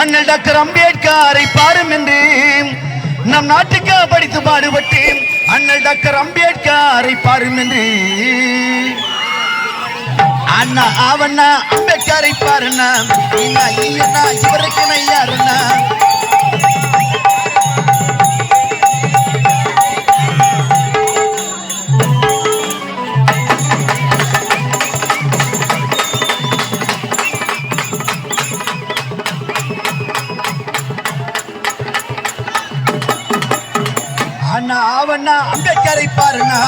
அண்ணல் டாக்டர் அம்பேத்கரை பாரும் என்று நம் நாட்டுக்கு படித்து பாடுபட்டு அண்ணல் டாக்டர் அம்பேத்கரை பாரும் என்று. அண்ணா அவண்ணா அம்பேத்கரை பாருண்ணா. இன்னா ஈயண்ணா இவருக்கு நையாருண்ணா அண்ணா அவண்ணா அம்பேத்கரை பாருண்ணா.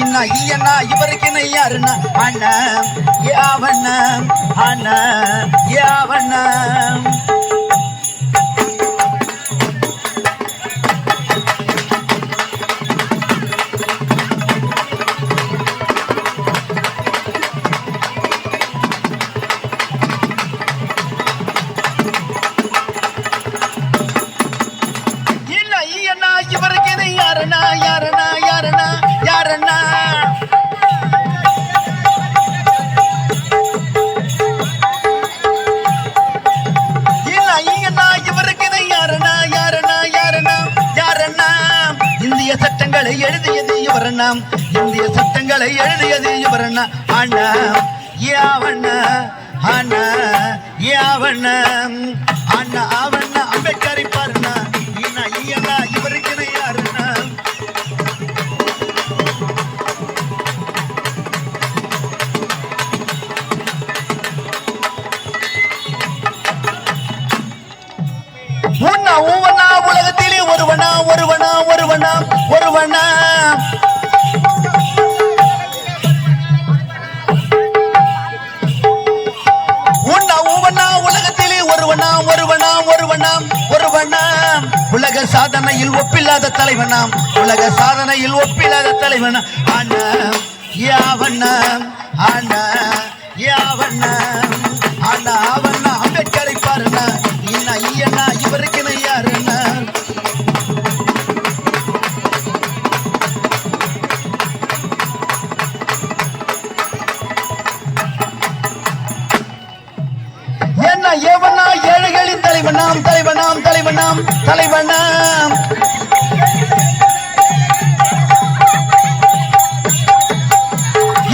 இன்னா ஈயண்ணா இவருக்கு நையாருண்ணா அண்ணா ஏ அவண்ணா அண்ணா ஏ அவண்ணா. சட்டங்களை எழுதியது இவரண்ணா இந்திய சட்டங்களை எழுதியது இவரண்ணா அண்ணா யாவண்ணா அண்ணா யாவண்ணா அண்ணா அவண்ணா அம்பேத்கரை பாருண்ணா. இன்னா ஈயண்ணா இவருக்கு யாருண்ணா உன்னா ஒருவனாம் ஒருவனாம் உன்னா உலகத்திலே உலக சாதனையில் ஒப்பில்லாத தலைவனாம் உலக சாதனையில் ஒப்பில்லாத தலைவனாம் அண்ணா யாவண்ணா அண்ணா யாவண்ணா. ஏவனா ஏழைகளின் தலைவனாம் தலைவனாம் தலைவனாம் தலைவனாம்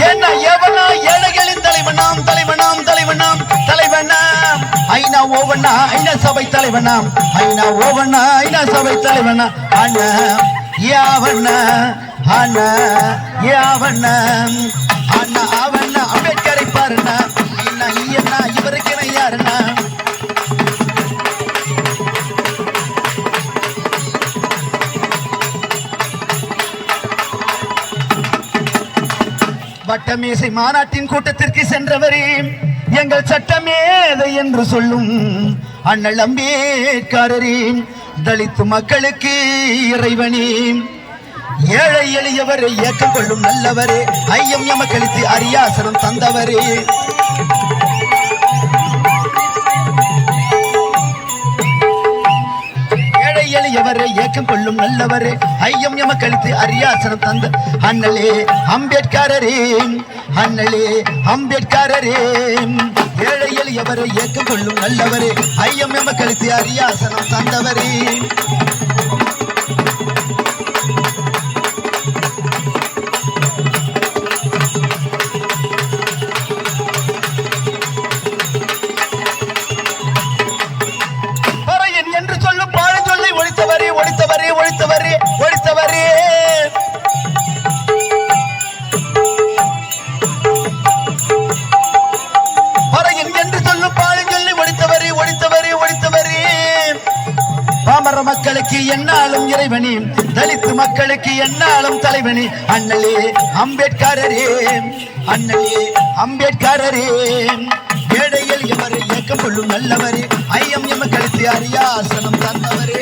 என்ன ஏவனா ஏழைகளின் தலைவனாம் தலைவனாம் தலைவனாம் தலைவனாம் ஐநா ஓவண்ணா ஐநா சபை தலைவனாம் ஐநா ஓவண்ணா ஐநா சபை தலைவனா அண்ணா யாவண்ணா அண்ணா யாவண்ணா அண்ணா அவண்ணா அம்பேத்கரை பாருண்ணா. என்ன இவருக்கு யாருண்ணா? வட்டமேசை மாநாட்டின் கூட்டத்திற்கு சென்றவரே எங்கள் சட்டமேதை என்று சொல்லும் அண்ணல் அம்பேத்கரரே தலித்து மக்களுக்கு இறைவனே. ஏழை எளியவரை இயக்கம் கொள்ளும் நல்லவரே ஐயம் எமக்களித்து அரியாசனம் தந்தவரே. எளியவரை கொள்ளும் நல்லவரே. ஐயம் எம எமக்களித்து அரியாசனம் தந்த அண்ணலே அம்பேத்கரரே. அண்ணலே அம்பேத்கரரே. ஏழை எளியவரை ஏக்கம் கொள்ளும் நல்லவரே. ஐயம் எம எமக்களித்து அரியாசனம் தந்தவரே. ஒழித்தவரே ஒழித்தவரே ஒழித்தவரே. ஒழித்தவரே என்று சொல்லும் பாழ சொல்லி ஒழித்தவரே ஒழித்தவரே ஒழித்தவரே. பாமர மக்களுக்கு என்னாலும் இறைவனி தலித்து மக்களுக்கு என்னாலும் தலைவனி. அண்ணலே அம்பேத்கரரே அண்ணலே அம்பேத்கரரே. ஏழைகள் எவரே இயக்கம் கொள்ளும் நல்லவரே ஐயம் எம கழுத்து அரியாசனம் தந்தவரே.